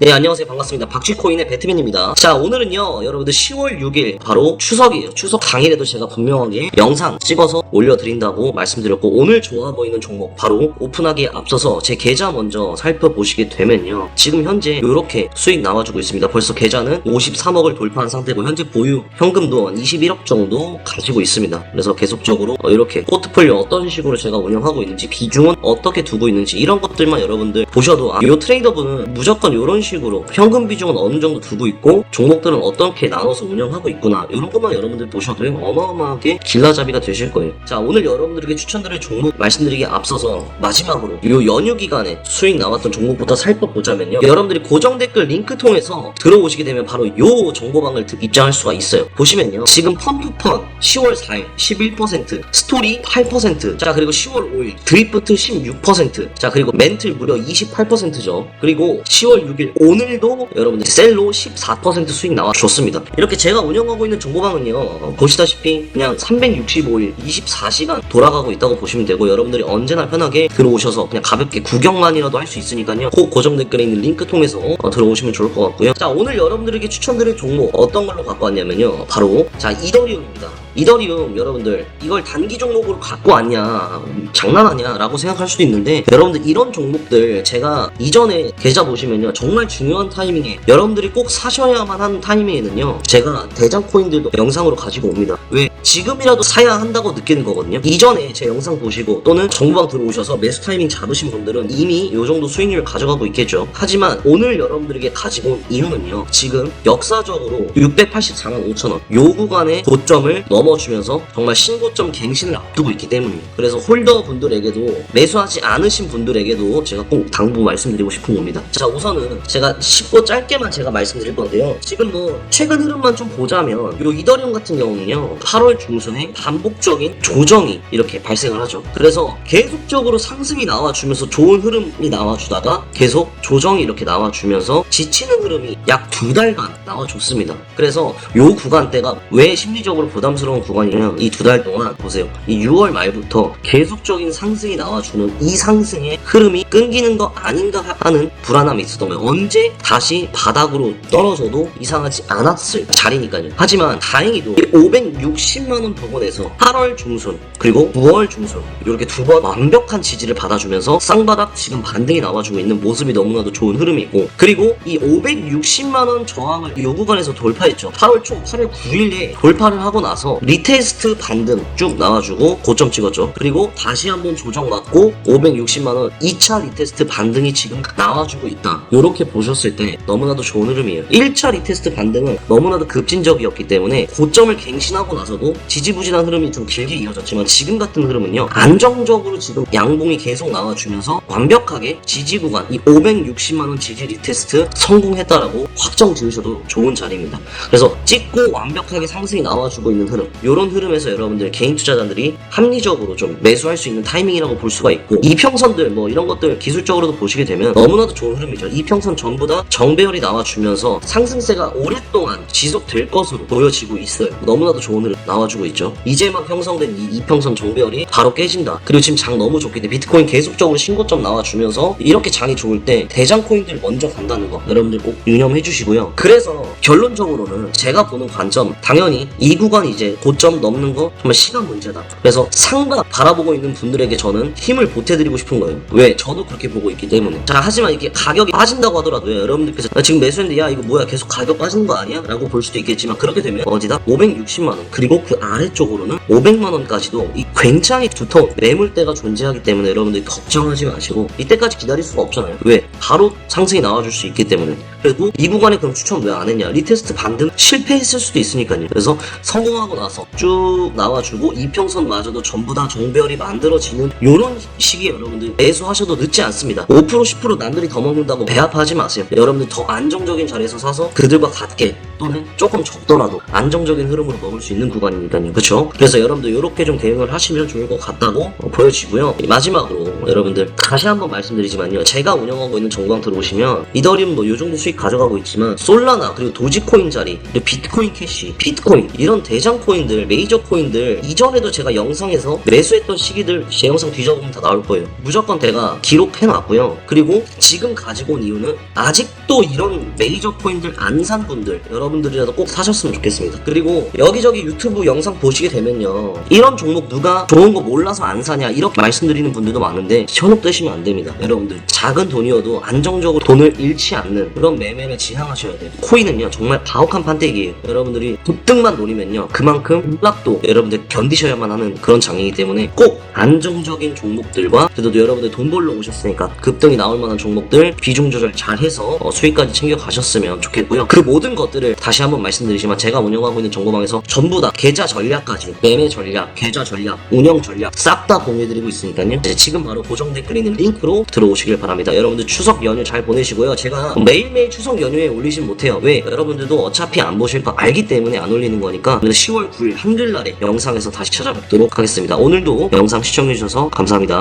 네, 안녕하세요. 반갑습니다. 박쥐코인의 배트맨입니다. 자, 오늘은요, 여러분들 10월 6일, 바로 추석이에요. 추석 당일에도 제가 분명하게 영상 찍어서 올려드린다고 말씀드렸고, 오늘 좋아 보이는 종목, 바로 오픈하기에 앞서서 제 계좌 먼저 살펴보시게 되면요. 지금 현재 이렇게 수익 나와주고 있습니다. 벌써 계좌는 53억을 돌파한 상태고, 현재 보유 현금도 한 21억 정도 가지고 있습니다. 그래서 계속적으로 어, 이렇게 포트폴리오 어떤 식으로 제가 운영하고 있는지, 비중은 어떻게 두고 있는지, 이런 것들만 여러분들 보셔도, 아, 요 트레이더분은 무조건 이런 식으로 현금 비중은 어느 정도 두고 있고 종목들은 어떻게 나눠서 운영하고 있구나. 이런 것만 여러분들 보셔도 어마어마하게 길라잡이가 되실 거예요. 자 오늘 여러분들에게 추천드릴 종목 말씀드리기에 앞서서 마지막으로 요 연휴 기간에 수익 나왔던 종목부터 살펴보자면요. 여러분들이 고정 댓글 링크 통해서 들어오시게 되면 바로 요 정보방을 드- 입장할 수가 있어요. 보시면요. 지금 펌프펀 10월 4일 11% 스토리 8%자 그리고 10월 5일 드리프트 16%자 그리고 멘틀 무려 28%죠. 그리고 10월 6일 오늘도 여러분들 셀로 14% 수익 나와줬습니다. 이렇게 제가 운영하고 있는 정보방은요 어, 보시다시피 그냥 365일 24시간 돌아가고 있다고 보시면 되고 여러분들이 언제나 편하게 들어오셔서 그냥 가볍게 구경만이라도 할 수 있으니까요 꼭 고정 댓글에 있는 링크 통해서 어, 들어오시면 좋을 것 같고요. 자 오늘 여러분들에게 추천드릴 종목 어떤 걸로 갖고 왔냐면요 바로 자 이더리움입니다 이더리움 여러분들. 이걸 단기 종목으로 갖고 왔냐 음, 장난하냐 라고 생각할 수도 있는데 여러분들 이런 종목들 제가 이전에 계좌 보시면요 정말 중요한 타이밍에 여러분들이 꼭 사셔야만 하는 타이밍에는요 제가 대장 코인들도 영상으로 가지고 옵니다. 왜 지금이라도 사야 한다고 느끼는 거거든요. 이전에 제 영상 보시고 또는 정보방 들어오셔서 매수 타이밍 잡으신 분들은 이미 요 정도 수익률 가져가고 있겠죠. 하지만 오늘 여러분들에게 가지고 온 이유는요. 지금 역사적으로 684만 5천원. 요 구간의 고점을 넘어주면서 정말 신고점 갱신을 앞두고 있기 때문입니다. 그래서 홀더 분들에게도 매수하지 않으신 분들에게도 제가 꼭 당부 말씀드리고 싶은 겁니다. 자 우선은 제가 쉽고 짧게만 제가 말씀드릴 건데요. 지금 뭐 최근 흐름만 좀 보자면 요 이더리움 같은 경우는요. 8월 중순에 반복적인 조정이 이렇게 발생을 하죠. 그래서 계속적으로 상승이 나와주면서 좋은 흐름이 나와주다가 계속 조정이 이렇게 나와주면서 지치는 흐름이 약 두 달간 나와줬습니다. 그래서 요 구간대가 왜 심리적으로 부담스러운 구간이냐면 이 두 달 동안 보세요. 이 6월 말부터 계속적인 상승이 나와주는 이 상승의 흐름이 끊기는 거 아닌가 하는 불안함이 있었던 거예요. 언제 다시 바닥으로 떨어져도 이상하지 않았을 자리니까요. 하지만 다행히도 560 만원 부근에서 8월 중순 그리고 9월 중순 이렇게 두 번 완벽한 지지를 받아주면서 쌍바닥 지금 반등이 나와주고 있는 모습이 너무나도 좋은 흐름이고 그리고 이 560만원 저항을 이 구간에서 돌파했죠. 8월 초 8월 9일에 돌파를 하고 나서 리테스트 반등 쭉 나와주고 고점 찍었죠. 그리고 다시 한번 조정 맞고 560만원 2차 리테스트 반등이 지금 나와주고 있다. 이렇게 보셨을 때 너무나도 좋은 흐름이에요. 1차 리테스트 반등은 너무나도 급진적이었기 때문에 고점을 갱신하고 나서도 지지부진한 흐름이 좀 길게 이어졌지만 지금 같은 흐름은요 안정적으로 지금 양봉이 계속 나와주면서 완벽하게 지지 구간 이 560만원 지지 리테스트 성공했다라고 확정 지으셔도 좋은 자리입니다. 그래서 찍고 완벽하게 상승이 나와주고 있는 흐름 이런 흐름에서 여러분들 개인 투자자들이 합리적으로 좀 매수할 수 있는 타이밍이라고 볼 수가 있고 이평선들 뭐 이런 것들 기술적으로도 보시게 되면 너무나도 좋은 흐름이죠. 이평선 전부 다 정배열이 나와주면서 상승세가 오랫동안 지속될 것으로 보여지고 있어요. 너무나도 좋은 흐름 나와 주고 있죠. 이제 막 형성된 이 이평선 정배열이 바로 깨진다. 그리고 지금 장 너무 좋기 때문에 비트코인 계속적으로 신고점 나와주면서 이렇게 장이 좋을 때 대장 코인들 먼저 간다는 거 여러분들 꼭 유념해 주시고요. 그래서 결론적으로는 제가 보는 관점 당연히 이 구간 이제 고점 넘는 거 정말 시간 문제다. 그래서 상방 바라보고 있는 분들에게 저는 힘을 보태드리고 싶은 거예요. 왜? 저도 그렇게 보고 있기 때문에. 자 하지만 이게 가격이 빠진다고 하더라도 여러분들께서 나 지금 매수했는데 야 이거 뭐야? 계속 가격 빠지는 거 아니야? 라고 볼 수도 있겠지만 그렇게 되면 어디다? 560만 원. 그리고 그 아래쪽으로는 500만원까지도 이 굉장히 두터운 매물대가 존재하기 때문에 여러분들이 걱정하지 마시고 이때까지 기다릴 수가 없잖아요. 왜? 바로 상승이 나와줄 수 있기 때문에. 그리고 이 구간에 그럼 추천 왜 안 했냐? 리테스트 반등 실패했을 수도 있으니까요. 그래서 성공하고 나서 쭉 나와주고 이평선마저도 전부 다 정배열이 만들어지는 이런 시기에 여러분들 매수하셔도 늦지 않습니다. 5% 10% 남들이 더 먹는다고 배 아파하지 마세요. 여러분들 더 안정적인 자리에서 사서 그들과 같게 또는 조금 적더라도 안정적인 흐름으로 먹을 수 있는 구간이니까 되니까요. 그쵸? 그래서 여러분들 이렇게 좀 대응을 하시면 좋을 것 같다고 어, 보여지고요. 마지막으로 여러분들 다시 한번 말씀드리지만요. 제가 운영하고 있는 정광 들어오시면 이더리움 뭐요 정도 수익 가져가고 있지만 솔라나 그리고 도지코인 자리 그리고 비트코인 캐시 비트코인 이런 대장 코인들 메이저 코인들 이전에도 제가 영상에서 매수했던 시기들 제 영상 뒤져보면 다 나올 거예요. 무조건 제가 기록해놨고요. 그리고 지금 가지고 온 이유는 아직도 이런 메이저 코인들 안 산 분들 여러분들이라도 꼭 사셨으면 좋겠습니다. 그리고 여기저기 유튜브 영상 보시게 되면요. 이런 종목 누가 좋은 거 몰라서 안 사냐 이렇게 말씀드리는 분들도 많은데 현혹되시면 안 됩니다. 여러분들 작은 돈이어도 안정적으로 돈을 잃지 않는 그런 매매를 지향하셔야 돼요. 코인은요 정말 가혹한 판때기예요. 여러분들이 급등만 노리면요 그만큼 급락도 여러분들 견디셔야만 하는 그런 장이기 때문에 꼭 안정적인 종목들과 그래도 여러분들 돈 벌러 오셨으니까 급등이 나올 만한 종목들 비중 조절 잘 해서 어, 수익까지 챙겨 가셨으면 좋겠고요. 그 모든 것들을 다시 한번 말씀드리지만 제가 운영하고 있는 정보방에서 전부 다 계좌 전략까지 매매 전략, 계좌 전략, 운영 전략 싹 다 공유해드리고 있으니까요. 이제 지금 바로 고정 댓글에 있는 링크로 들어오시길 바랍니다. 여러분들 추석 연휴 잘 보내시고요. 제가 매일매일 추석 연휴에 올리진 못해요. 왜? 여러분들도 어차피 안 보실 거 알기 때문에 안 올리는 거니까 10월 9일 한글날에 영상에서 다시 찾아뵙도록 하겠습니다. 오늘도 영상 시청해주셔서 감사합니다.